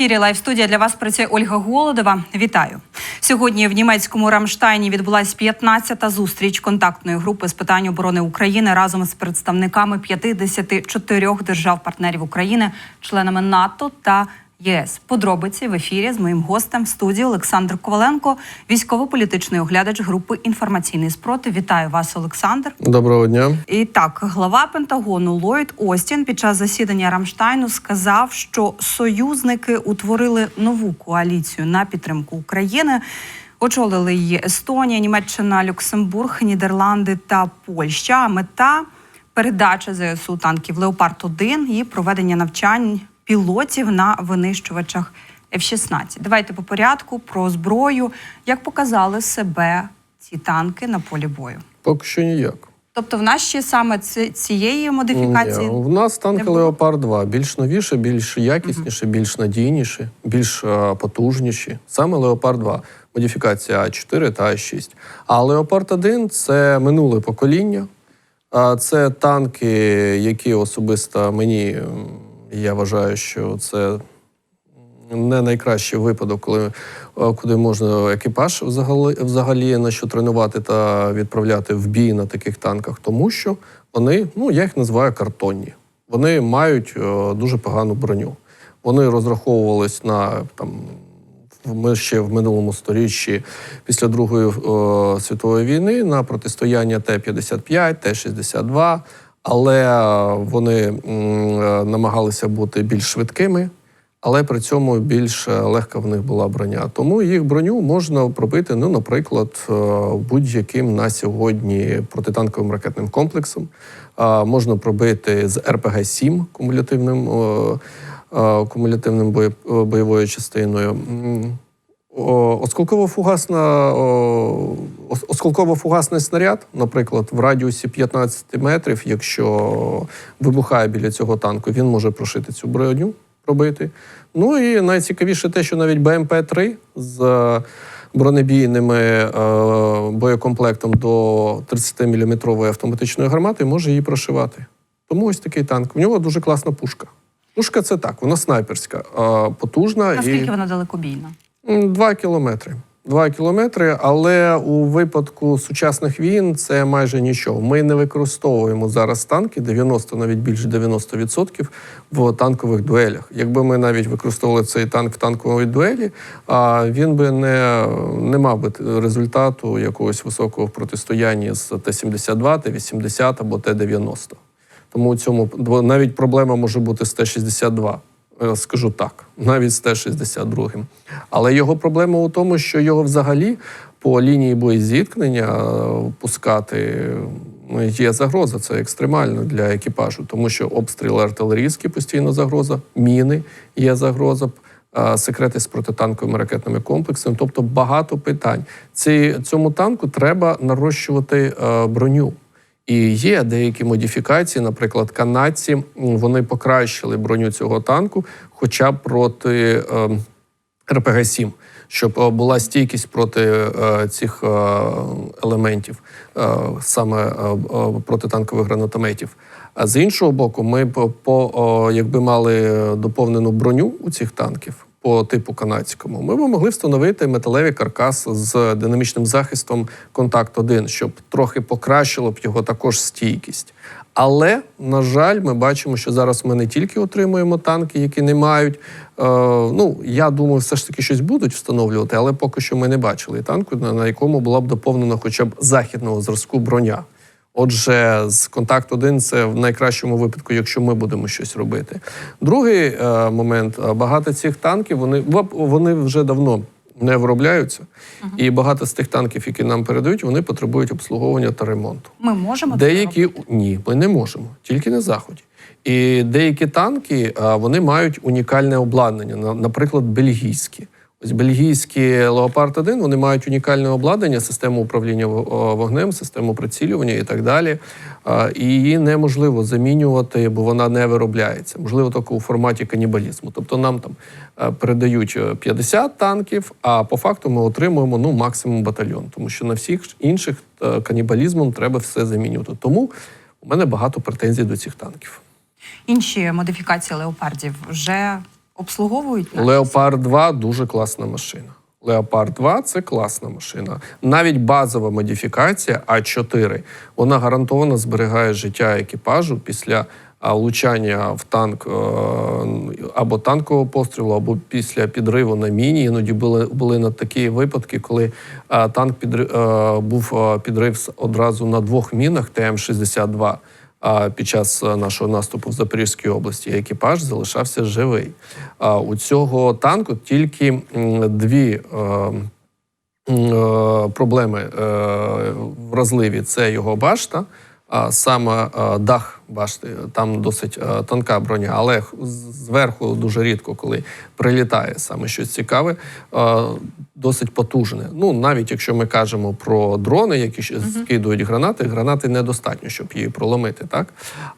ефірі Лайв студія для вас працює Ольга Голодова. Вітаю сьогодні. В німецькому Рамштайні відбулася 15-та зустріч контактної групи з питань оборони України разом з представниками 54 держав-партнерів України, членами НАТО та ЄС. Подробиці в ефірі з моїм гостем в студії Олександр Коваленко, військово-політичний оглядач групи інформаційний спротив. Вітаю вас, Олександр. Доброго дня. І так, глава Пентагону Ллойд Остін під час засідання Рамштайну сказав, що союзники утворили нову коаліцію на підтримку України. Очолили її Естонія, Німеччина, Люксембург, Нідерланди та Польща. Мета передача ЗСУ танків Леопард 1 і проведення навчань пілотів на винищувачах F-16. Давайте по порядку про зброю. Як показали себе ці танки на полі бою? Поки що ніяк. Тобто в нас ще саме цієї модифікації Ні, в нас танки? Леопард 2 більш новіше, більш якісніші, більш надійніші, більш е, потужніші. Саме Леопард 2, модифікація А4 та А6. А Леопард 1 це минуле покоління. А Це танки, які особисто мені я вважаю, що це не найкращий випадок, коли е, куди можна екіпаж взагалі, взагалі на що тренувати та відправляти в бій на таких танках, тому що вони, ну я їх називаю картонні. Вони мають е, дуже погану броню. Вони розраховувались на там. Ми ще в минулому сторіччі після Другої е, світової війни на протистояння Т-55, Т-62, але е, вони е, намагалися бути більш швидкими, але при цьому більш е, легка в них була броня. Тому їх броню можна пробити, ну, наприклад, будь-яким на сьогодні протитанковим ракетним комплексом. Можна пробити з РПГ-7 кумулятивним, е, е, кумулятивним бої- е, бойовою частиною. Осколково-фугасна, осколково-фугасний снаряд, наприклад, в радіусі 15 метрів, якщо вибухає біля цього танку, він може прошити цю броню, пробити. Ну і найцікавіше те, що навіть БМП-3 з бронебійними е, боєкомплектом до 30-мм автоматичної гармати може її прошивати. Тому ось такий танк. В нього дуже класна пушка. Пушка це так, вона снайперська, потужна наскільки і вона далекобійна? Два кілометри. Два кілометри, але у випадку сучасних війн це майже нічого. Ми не використовуємо зараз танки 90, навіть більше 90% в танкових дуелях. Якби ми навіть використовували цей танк в танковій дуелі, а він би не, не мав би результату якогось високого в протистоянні з Т-72, Т-80 або Т-90. Тому у цьому навіть проблема може бути з Т-62. Е, Скажу так, навіть з Т-62. Але його проблема у тому, що його взагалі по лінії боєзіткнення е, пускати ну, є загроза. Це екстремально для екіпажу, тому що обстріли артилерійські постійно загроза, міни є загроза. е, Секрети з протитанковими ракетними комплексами, тобто багато питань. Ці, цьому танку треба нарощувати броню. І є деякі модифікації, наприклад, канадці вони покращили броню цього танку, хоча б проти е, РПГ-7, щоб е, була стійкість проти е, цих е, елементів, саме протитанкових гранатометів. А з іншого боку, ми по, якби мали доповнену броню у цих танків по типу канадському, ми б могли встановити металевий каркас з динамічним захистом контакт 1 щоб трохи покращило б його також стійкість. Але на жаль, ми бачимо, що зараз ми не тільки отримуємо танки, які не мають. Е, ну я думаю, все ж таки щось будуть встановлювати, але поки що ми не бачили танку, на, якому була б доповнена хоча б західного зразку броня. Отже, з контакт 1 це в найкращому випадку, якщо ми будемо щось робити. Другий е, момент: багато цих танків вони вони вже давно не виробляються, і багато з тих танків, які нам передають, вони потребують обслуговування та ремонту. Ми можемо Деякі робити? ні, ми не можемо, тільки на заході. І деякі танки вони мають унікальне обладнання, на- наприклад, бельгійські. Ось бельгійські Леопард 1 вони мають унікальне обладнання, систему управління вогнем, систему прицілювання і так далі. І її неможливо замінювати, бо вона не виробляється. Можливо, тільки у форматі канібалізму. Тобто нам там е, передають е, 50 танків, а по факту ми отримуємо ну максимум батальйон, тому що на всіх інших е, канібалізмом треба все замінювати. Тому у мене багато претензій до цих танків. Інші модифікації леопардів вже Обслуговують наші Леопард 2 дуже класна машина. Леопард 2 це класна машина. Навіть базова модифікація А4 вона гарантовано зберігає життя екіпажу після влучання в танк е, або танкового пострілу, або після підриву на міні. Іноді були, були на такі випадки, коли танк е, був е, підрив с- одразу на двох мінах ТМ-62 а, під час е, нашого наступу в Запорізькій області. Екіпаж залишався живий. А, у цього танку тільки дві. е, е, Проблеми вразливі це його башта, а саме дах башти. Там досить е, тонка броня, але зверху дуже рідко, коли прилітає саме щось цікаве, е, досить потужне. Ну навіть якщо ми кажемо про дрони, які ще скидують гранати, гранати недостатньо, щоб її проломити, так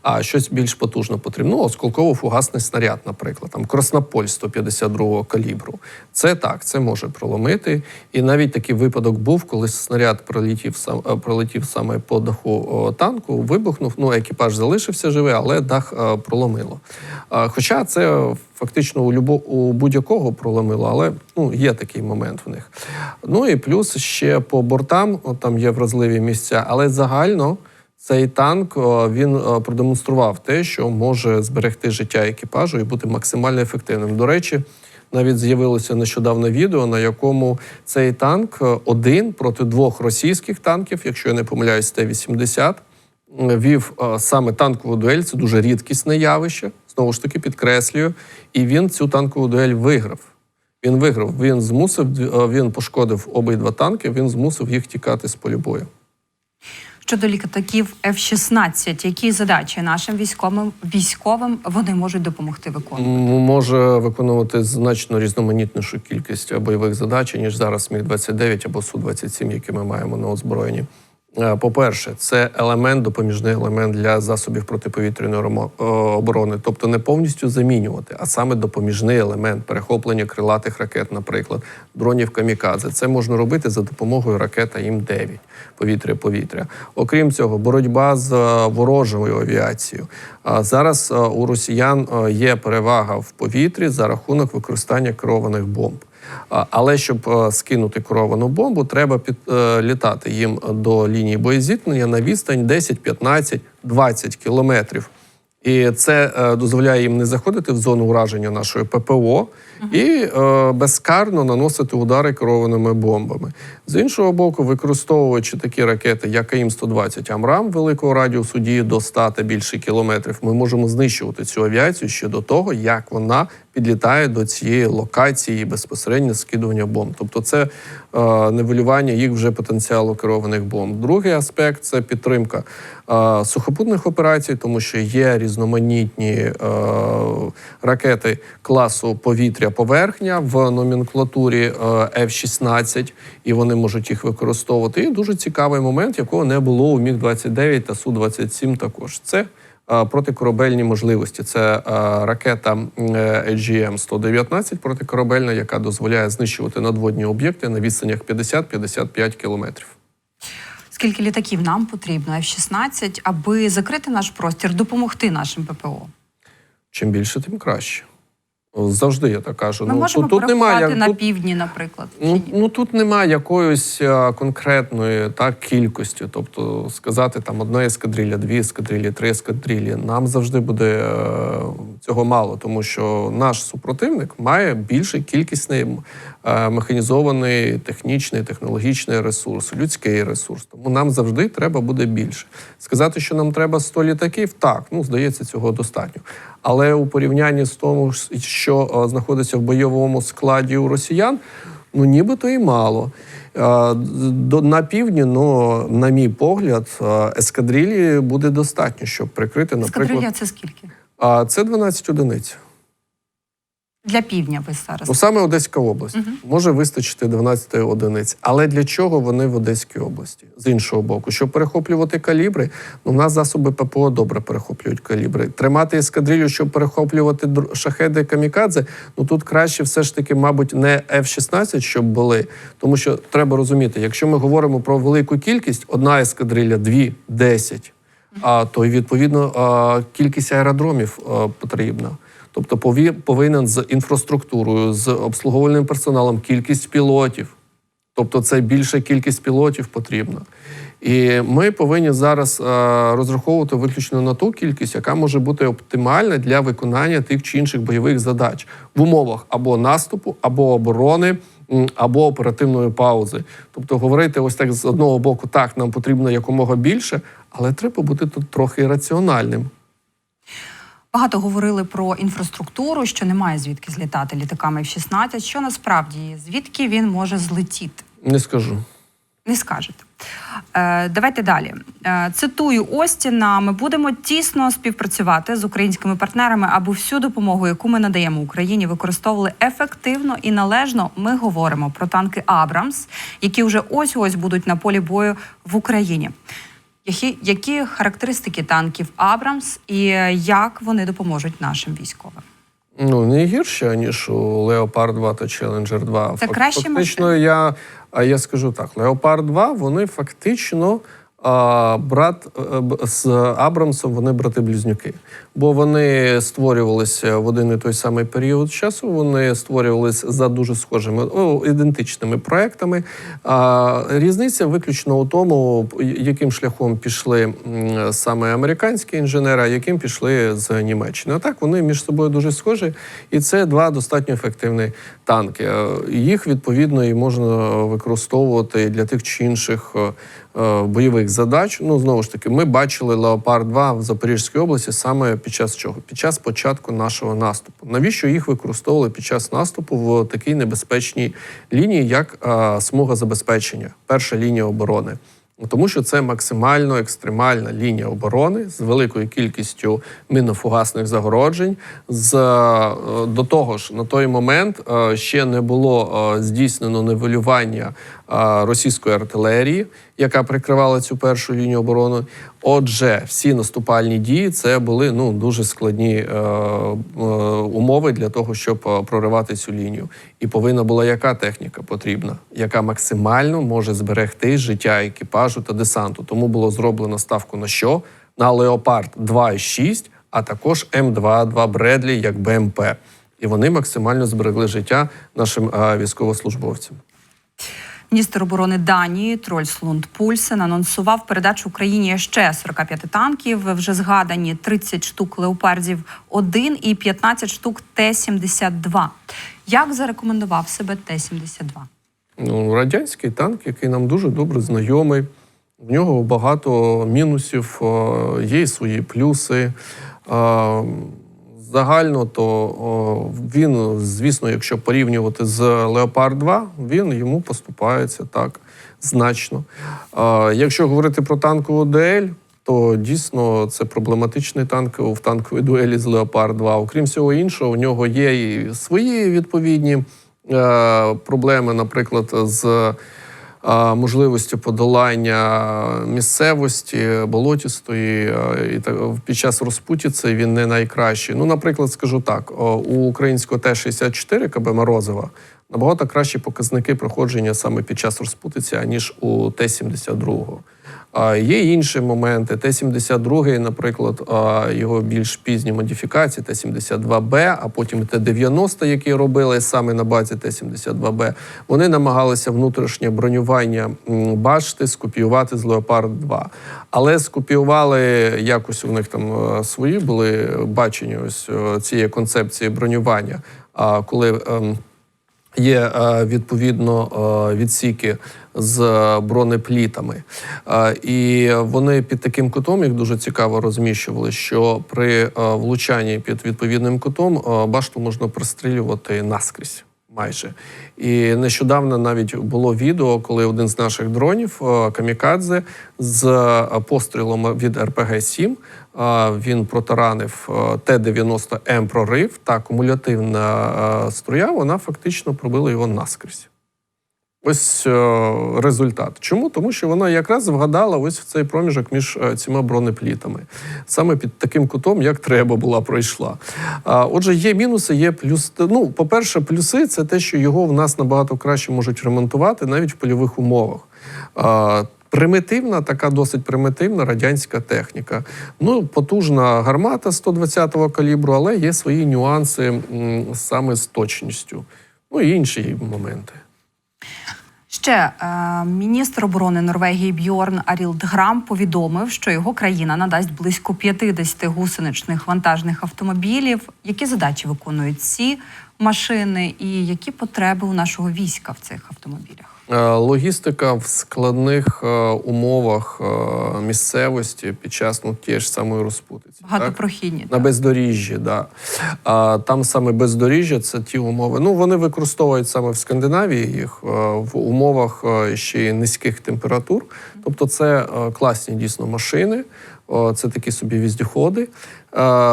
а щось більш потужне потрібно. Ну, осколково-фугасний снаряд, наприклад, там Краснополь 152-го калібру. Це так, це може проломити. І навіть такий випадок був, коли снаряд пролетів сам е, пролетів саме по даху танку, вибухнув. Ну, екіпаж залишився живий, але дах е, проломило. Е, Хоча це фактично у любо у будь-якого проломило, але ну є такий момент в них. Ну і плюс ще по бортам, от там є вразливі місця, але загально. Цей танк о, він продемонстрував те, що може зберегти життя екіпажу і бути максимально ефективним. До речі, навіть з'явилося нещодавно відео, на якому цей танк е, один проти двох російських танків, якщо я не помиляюсь, Т-80, м, вів е, саме танкову дуель. Це дуже рідкісне явище. Знову ж таки, підкреслюю, і він цю танкову дуель виграв. Він виграв. Він змусив е, він пошкодив обидва танки. Він змусив їх тікати з полю бою. Щодо літаків F-16, які задачі нашим військовим військовим вони можуть допомогти виконувати? Може виконувати значно різноманітнішу кількість бойових задач, ніж зараз міг 29 або су 27 які ми маємо на озброєнні. Е, По-перше, це елемент, допоміжний елемент для засобів протиповітряної е, оборони, тобто не повністю замінювати, а саме допоміжний елемент перехоплення крилатих ракет, наприклад, дронів камікадзе. Це можна робити за допомогою ракет АІМ-9 повітря-повітря. Окрім цього, боротьба з е, ворожою авіацією. А зараз у росіян є перевага в повітрі за рахунок використання керованих бомб. Але щоб е, скинути керовану бомбу, треба під, е, літати їм до лінії боєзіткнення на відстань 10, 15, 20 кілометрів. І це е, дозволяє їм не заходити в зону ураження нашої ППО і безкарно наносити удари керованими бомбами. З іншого боку, використовуючи такі ракети, як АІМ-120 Амрам великого радіусу дії до 100 та більше кілометрів, ми можемо знищувати цю авіацію ще до того, як вона підлітає до цієї локації безпосередньо скидування бомб. Тобто, це е, нивелювання їх вже потенціалу керованих бомб. Другий аспект це підтримка е, сухопутних операцій, тому що є різноманітні е, ракети класу повітря-поверхня в номенклатурі е, F-16, і вони можуть їх використовувати. І дуже цікавий момент, якого не було у Міг-29 та Су-27 також. Це протикорабельні можливості. Це е, ракета AGM-119 протикорабельна, яка дозволяє знищувати надводні об'єкти на відстанях 50-55 кілометрів. Скільки літаків нам потрібно F-16, аби закрити наш простір, допомогти нашим ППО? Чим більше, тим краще. Завжди я так кажу. Ми можемо Ну, тут, тут немає як- на тут- півдні, наприклад. Ну, ну тут немає якоїсь е, конкретної так кількості. Тобто сказати там одна ескадрилля, дві ескадрилі, три ескадрилі. Нам завжди буде е, цього мало, тому що наш супротивник має більшу кількісний механізований технічний, технологічний ресурс, людський ресурс. Тому нам завжди треба буде більше. Сказати, що нам треба 100 літаків, так ну здається, цього достатньо. Але у порівнянні з тому, що е, знаходиться в бойовому складі у росіян, ну нібито і мало. Е, До на півдні, ну на мій погляд, е, ескадрилі буде достатньо, щоб прикрити, наприклад, Ескадрилья це скільки? це 12 одиниць. Для півдня ви зараз. Ну саме Одеська область може вистачити 12 одиниць. Але для чого вони в Одеській області? З іншого боку, щоб перехоплювати калібри, ну в нас засоби ППО добре перехоплюють калібри. Тримати ескадрилю, щоб перехоплювати шахеди камікадзе. Ну тут краще все ж таки, мабуть, не F-16, щоб були. Тому що треба розуміти, якщо ми говоримо про велику кількість, одна ескадрилля, дві, десять. А то відповідно кількість аеродромів потрібна. Тобто повинен з інфраструктурою, з обслуговувальним персоналом, кількість пілотів. Тобто це більша кількість пілотів потрібна. І ми повинні зараз е, розраховувати виключно на ту кількість, яка може бути оптимальна для виконання тих чи інших бойових задач в умовах або наступу, або оборони, або оперативної паузи. Тобто, говорити ось так з одного боку, так нам потрібно якомога більше, але треба бути тут трохи раціональним. Багато говорили про інфраструктуру, що немає звідки злітати літаками F-16. Що насправді звідки він може злетіти? Не скажу. Не скажете. Е, давайте далі. Е, цитую Остіна: ми будемо тісно співпрацювати з українськими партнерами, аби всю допомогу, яку ми надаємо Україні, використовували ефективно і належно. Ми говоримо про танки Абрамс, які вже ось ось будуть на полі бою в Україні. Які, які характеристики танків Абрамс і як вони допоможуть нашим військовим? Ну, не гірше, ніж у Леопард 2 та Челенджер 2. Це краще Фактично, я, а я скажу так: Леопард 2, вони фактично. Брат е, з Абрамсом вони брати-близнюки, бо вони створювалися в один і той самий період часу. Вони створювалися за дуже схожими о, ідентичними проектами. А, різниця виключно у тому, яким шляхом пішли саме американські інженери, а яким пішли з Німеччини. А так вони між собою дуже схожі, і це два достатньо ефективні танки. Е, Їх відповідно і можна використовувати для тих чи інших е, бойових задач. Ну знову ж таки, ми бачили Леопард 2 в Запорізькій області саме під час чого? Під час початку нашого наступу. Навіщо їх використовували під час наступу в такій небезпечній лінії, як е, смуга забезпечення, перша лінія оборони? Тому що це максимально екстремальна лінія оборони з великою кількістю мінофугасних загороджень. З е, до того ж, на той момент е, ще не було е, здійснено нивелювання е, російської артилерії, яка прикривала цю першу лінію оборони. Отже, всі наступальні дії це були ну дуже складні е, е, умови для того, щоб е, проривати цю лінію. І повинна була яка техніка потрібна, яка максимально може зберегти життя екіпажу та десанту. Тому було зроблено ставку на що? На Леопард 2,6, а також М2 Бредлі як БМП. І вони максимально зберегли життя нашим е, військовослужбовцям. Міністр оборони Данії Трольс Лунд Пульсен анонсував передачу Україні ще 45 танків. Вже згадані 30 штук леопардів 1 і 15 штук Т-72. Як зарекомендував себе Т-72? Ну, радянський танк, який нам дуже добре знайомий. В нього багато мінусів, е, є свої плюси. Загально, то о, він, звісно, якщо порівнювати з Леопард 2, він йому поступається так значно. Е, Якщо говорити про танкову дуель, то дійсно це проблематичний танк в танковій дуелі з Леопард 2. Окрім всього іншого, у нього є і свої відповідні е, проблеми, наприклад, з можливістю подолання місцевості болотістої і під час розпутіці він не найкращий. Ну, наприклад, скажу так: у українського Т-64 КБ Морозова набагато кращі показники проходження саме під час розпутиці, аніж у Т-72. А є інші моменти. Т-72, наприклад, його більш пізні модифікації, Т-72Б, а потім Т-90, які робили саме на базі Т-72Б, вони намагалися внутрішнє бронювання башти скопіювати з Леопард 2. Але скопіювали якось у них там е, свої були бачення ось е, цієї концепції бронювання. А коли ем, Є е, відповідно е, відсіки з бронеплітами, Е, і вони під таким кутом їх дуже цікаво розміщували. Що при влучанні під відповідним кутом башту можна прострілювати наскрізь. Майже і нещодавно навіть було відео, коли один з наших дронів камікадзе з пострілом від РПГ 7 він протаранив е, Т-90М прорив та кумулятивна е, струя. Вона фактично пробила його наскрізь. Ось е, результат. Чому? Тому що вона якраз вгадала ось в цей проміжок між цими бронеплітами. Саме під таким кутом, як треба була, пройшла. Отже, є мінуси, є плюс. Ну, по-перше, плюси це те, що його в нас набагато краще можуть ремонтувати навіть в польових умовах. Примітивна, така досить примітивна радянська техніка. Ну, потужна гармата 120-го калібру, але є свої нюанси саме з точністю. Ну і інші моменти. Ще е, міністр оборони Норвегії Бьорн Арілдграм повідомив, що його країна надасть близько 50 гусеничних вантажних автомобілів. Які задачі виконують ці машини, і які потреби у нашого війська в цих автомобілях? Е, Логістика в складних е, умовах е, місцевості під час ну, тієї ж самої розпутиці. так? Багатопрохідні На так? бездоріжжі, да. А там саме бездоріжжя це ті умови. Ну вони використовують саме в Скандинавії їх в умовах ще й низьких температур. Тобто, це класні дійсно машини. Це такі собі віздіходи,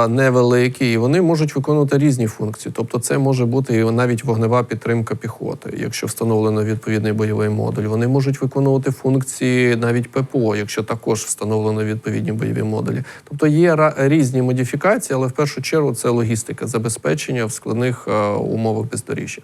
невеликі, і вони можуть виконувати різні функції. Тобто, це може бути і навіть вогнева підтримка піхоти, якщо встановлено відповідний бойовий модуль. Вони можуть виконувати функції навіть ППО, якщо також встановлено відповідні бойові модулі. Тобто є різні модифікації, але в першу чергу це логістика, забезпечення в складних умовах бездоріжжя.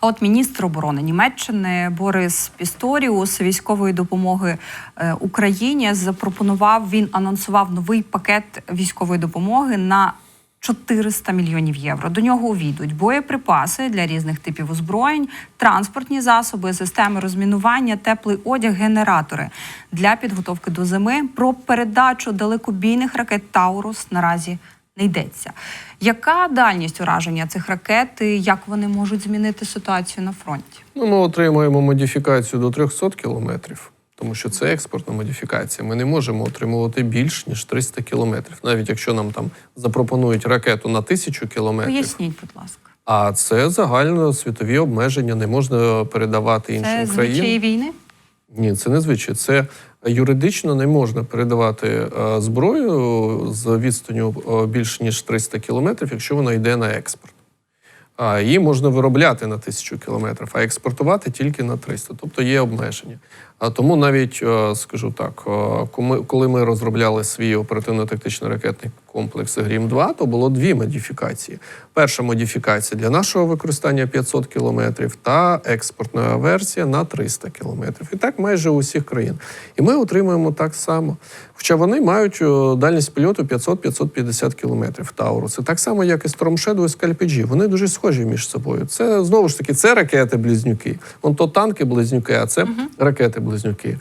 А от міністр оборони Німеччини Борис Пісторіус військової допомоги е, Україні запропонував. Він анонсував новий пакет військової допомоги на 400 мільйонів євро. До нього увійдуть боєприпаси для різних типів озброєнь, транспортні засоби, системи розмінування, теплий одяг, генератори для підготовки до зими. Про передачу далекобійних ракет Таурус наразі не йдеться. Яка дальність ураження цих ракет і як вони можуть змінити ситуацію на фронті? Ну, ми отримуємо модифікацію до 300 кілометрів, тому що це експортна модифікація. Ми не можемо отримувати більш ніж 300 кілометрів, навіть якщо нам там запропонують ракету на тисячу кілометрів. Поясніть, будь ласка, А це загально світові обмеження, не можна передавати іншим це країнам. звичаї війни? Ні, це не звичай. Це юридично не можна передавати е, зброю з відстаню більше ніж 300 кілометрів, якщо вона йде на експорт. А її можна виробляти на тисячу кілометрів, а експортувати тільки на 300. Тобто є обмеження. А тому навіть е, скажу так, е, коли ми розробляли свій оперативно-тактичний ракетний комплекс Грім 2 то було дві модифікації. Перша модифікація для нашого використання 500 кілометрів та експортна версія на 300 кілометрів. І так майже у всіх країн. І ми отримуємо так само. Хоча вони мають е, дальність польоту 500-550 кілометрів Тауруси. Так само, як і Storm Shadow і Scalp-G. Вони дуже схожі між собою. Це знову ж таки це ракети-близнюки. Вон то танки-близнюки, а це ракети-близнюки.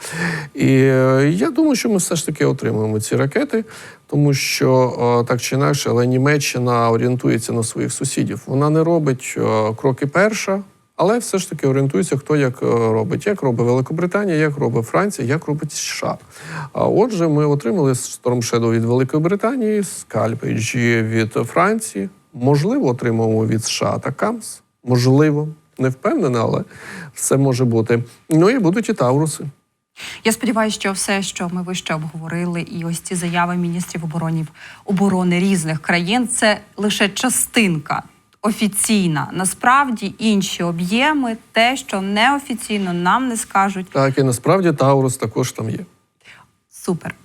І е, я думаю, що ми все ж таки отримуємо ці ракети, тому що е, так чи інакше, але Німеччина орієнтується на своїх сусідів. Вона не робить е, кроки перша. Але все ж таки орієнтується, хто як робить, як робить Великобританія, як робить Франція, як робить США. А отже, ми отримали Storm Shadow від Великої Британії, Scalp від Франції. Можливо, отримуємо від США та КАМС. Можливо, не впевнена, але все може бути. Ну і будуть і Тауруси. Я сподіваюся, що все, що ми вище обговорили, і ось ці заяви міністрів оборонів оборони різних країн, це лише частинка офіційна. Насправді інші об'єми, те, що неофіційно нам не скажуть. Так, і насправді Таурус також там є. Супер.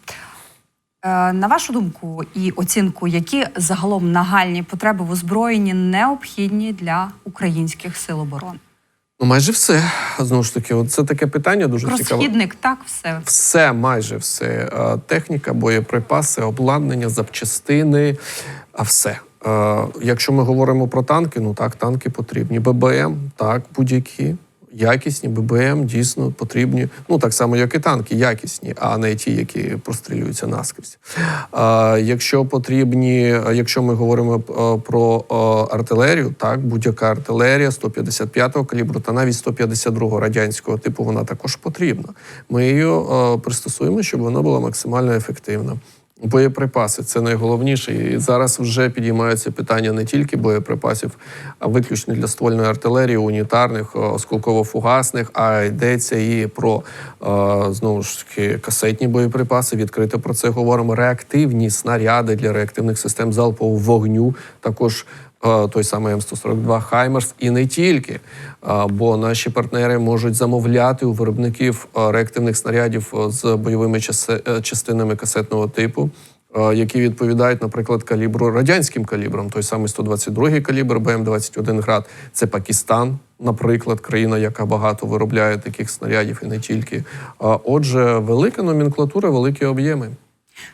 Е, На вашу думку і оцінку, які загалом нагальні потреби в озброєнні необхідні для українських сил оборони? Ну, майже все. Знову ж таки, це таке питання дуже цікаве. Розхідник, так, все. Все, майже все. Е, Техніка, боєприпаси, обладнання, запчастини, а все. Е, Якщо ми говоримо про танки, ну так, танки потрібні. ББМ, так, будь-які. Якісні ББМ дійсно потрібні. Ну так само, як і танки, якісні, а не ті, які прострілюються наскрізь. А, якщо потрібні, якщо ми говоримо е, про е, артилерію, так будь-яка артилерія 155-го калібру та навіть 152-го радянського типу, вона також потрібна. Ми її е, пристосуємо, щоб вона була максимально ефективна. Боєприпаси це найголовніше. І зараз вже підіймаються питання не тільки боєприпасів, а виключно для ствольної артилерії, унітарних, е, осколково-фугасних, а йдеться і про е, знову ж таки касетні боєприпаси. Відкрито про це говоримо. Реактивні снаряди для реактивних систем залпового вогню. Також той самий М142 Хаймерс і не тільки. Е, Бо наші партнери можуть замовляти у виробників е, реактивних снарядів е, з бойовими е, частинами касетного типу. е, які відповідають, наприклад, калібру радянським калібрам. Той самий 122-й калібр БМ-21 град. Це Пакистан, наприклад, країна, яка багато виробляє таких снарядів і не тільки. Отже, велика номенклатура, великі об'єми.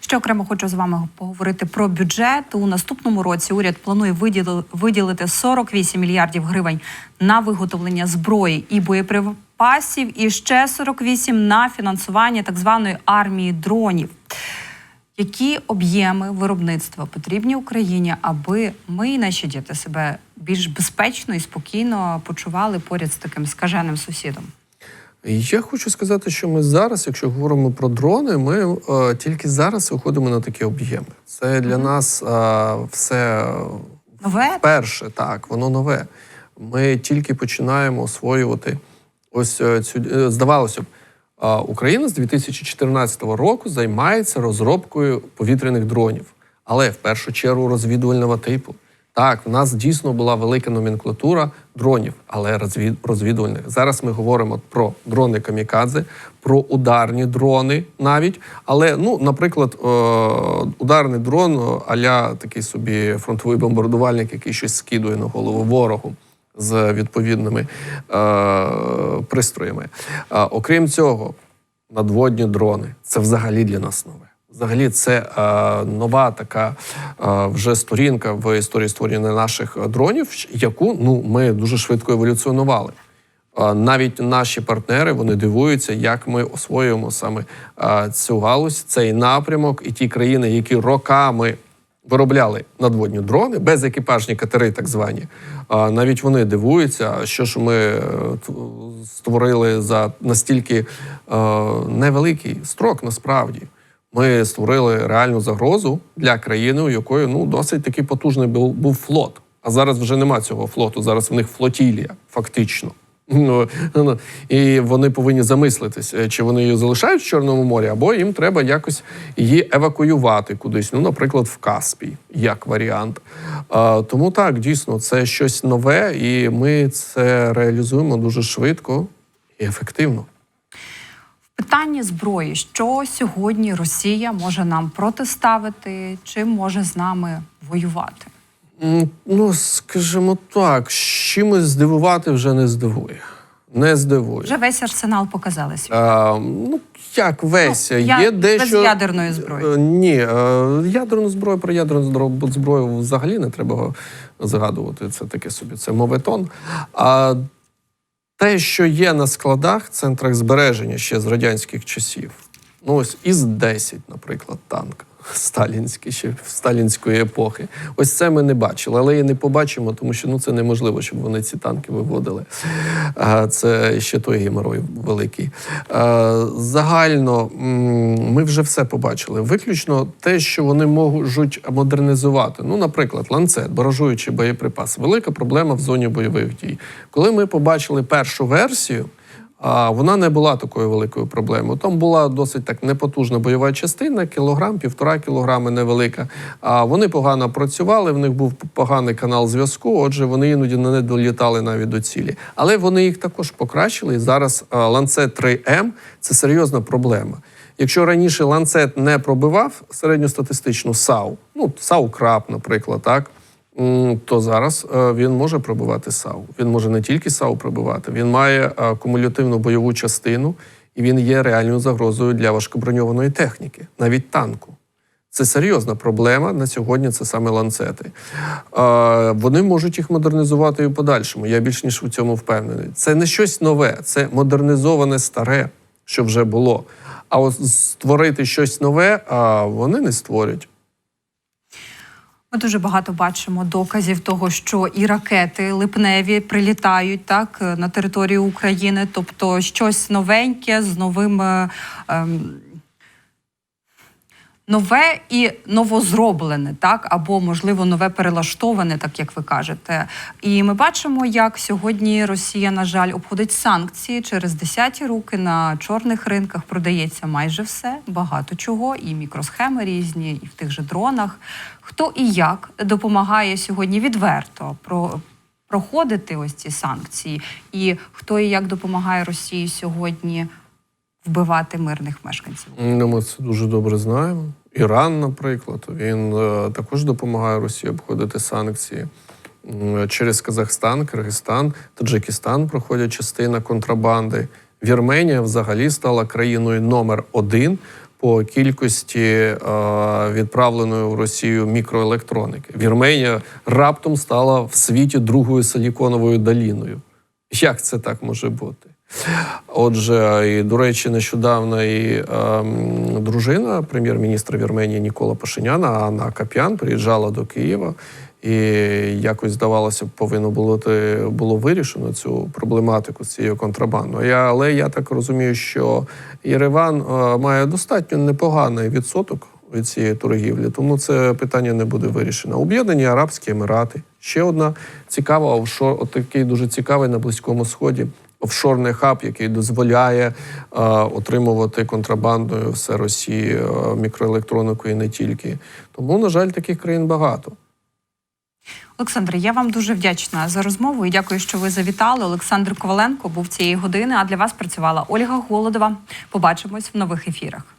Ще окремо хочу з вами поговорити про бюджет. У наступному році уряд планує виділи- виділити 48 мільярдів гривень на виготовлення зброї і боєприпасів, і ще 48 на фінансування так званої армії дронів. Які об'єми виробництва потрібні Україні, аби ми і наші діти себе більш безпечно і спокійно почували поряд з таким скаженим сусідом? Я хочу сказати, що ми зараз, якщо говоримо про дрони, ми е, тільки зараз виходимо на такі об'єми. Це для нас е, все Нове перше, так, воно нове. Ми тільки починаємо освоювати ось е, цю е, здавалося б. Україна з 2014 року займається розробкою повітряних дронів, але в першу чергу розвідувального типу. Так, в нас дійсно була велика номенклатура дронів, але розвід, розвідувальних. Зараз ми говоримо про дрони камікадзе, про ударні дрони навіть. Але, ну, наприклад, е, ударний дрон е, аля такий собі фронтовий бомбардувальник, який щось скидує на голову ворогу з відповідними е, пристроями. Е, окрім цього, надводні дрони це взагалі для нас нове. Взагалі, це е, нова така е, вже сторінка в історії створення наших е, дронів, яку ну ми дуже швидко еволюціонували. Е, Навіть наші партнери вони дивуються, як ми освоюємо саме е, цю галузь, цей напрямок, і ті країни, які роками виробляли надводні дрони, безекіпажні катери, так звані. Навіть вони дивуються, що ж ми створили за настільки невеликий строк, насправді. Ми створили реальну загрозу для країни, у якої ну досить такий потужний був, був флот. А зараз вже нема цього флоту. Зараз в них флотілія, фактично. Ну, ну, і вони повинні замислитися, чи вони її залишають в Чорному морі, або їм треба якось її евакуювати кудись, ну, наприклад, в Каспій, як варіант. Тому так, дійсно, це щось нове, і ми це реалізуємо дуже швидко і ефективно. В питанні зброї, що сьогодні Росія може нам протиставити, чи може з нами воювати? Ну, скажімо так, чимось здивувати вже не здивує. Не здивує. Вже весь арсенал показали. А, ну, як весь, Ну, я є без дещо... ядерної зброї. Е, Ні, е, ядерну зброю про ядерну зброю взагалі не треба згадувати. Це таке собі, це моветон. А те, що є на складах, центрах збереження ще з радянських часів, ну ось із-10, наприклад, танк. Сталінський ще сталінської епохи. Ось це ми не бачили, але і не побачимо, тому що ну це неможливо, щоб вони ці танки виводили. Це ще той геморой великий. Загально ми вже все побачили. Виключно те, що вони можуть модернізувати. Ну, наприклад, ланцет, баражуючий боєприпас. Велика проблема в зоні бойових дій. Коли ми побачили першу версію. А вона не була такою великою проблемою. Там була досить так непотужна бойова частина, кілограм, півтора кілограми невелика. А вони погано працювали, в них був поганий канал зв'язку. Отже, вони іноді не долітали навіть до цілі. Але вони їх також покращили. І зараз ланцет 3М це серйозна проблема. Якщо раніше ланцет не пробивав середньостатистичну САУ, ну САУ краб, наприклад, так. То зараз е, він може пробивати САУ. Він може не тільки САУ пробивати, він має е, кумулятивну бойову частину, і він є реальною загрозою для важкоброньованої техніки, навіть танку. Це серйозна проблема на сьогодні. Це саме ланцети. Е, вони можуть їх модернізувати і в подальшому. Я більш ніж у цьому впевнений. Це не щось нове, це модернізоване старе, що вже було. А от створити щось нове, вони не створять. Ми дуже багато бачимо доказів того, що і ракети липневі прилітають так на територію України, тобто щось новеньке з новим. е, ем, Нове і новозроблене, так? Або можливо нове перелаштоване, так як ви кажете. І ми бачимо, як сьогодні Росія, на жаль, обходить санкції через десяті руки. На чорних ринках продається майже все, багато чого, і мікросхеми різні, і в тих же дронах. Хто і як допомагає сьогодні відверто про проходити ось ці санкції, і хто і як допомагає Росії сьогодні вбивати мирних мешканців? Ну, ми це дуже добре знаємо. Іран, наприклад, він е, також допомагає Росії обходити санкції. Через Казахстан, Киргизстан, Таджикистан проходять частина контрабанди. Вірменія взагалі стала країною номер один по кількості е, відправленої в Росію мікроелектроніки. Вірменія раптом стала в світі другою силіконовою доліною. Як це так може бути? Отже, і до речі, нещодавно і ем, дружина прем'єр-міністра Вірменії Нікола Пашиняна Анна Кап'ян приїжджала до Києва. І якось здавалося, повинно було було вирішено цю проблематику з цією контрабандою. Я, але я так розумію, що Єреван е, має достатньо непоганий відсоток від цієї торгівлі, тому це питання не буде вирішено. Об'єднані Арабські Емірати. Ще одна цікава офшор, от такий дуже цікавий на Близькому Сході. Офшорний хаб, який дозволяє е, отримувати контрабандою все Росії, е, мікроелектронику і не тільки. Тому, на жаль, таких країн багато. Олександре, я вам дуже вдячна за розмову і дякую, що ви завітали. Олександр Коваленко був цієї години. А для вас працювала Ольга Голодова. Побачимось в нових ефірах.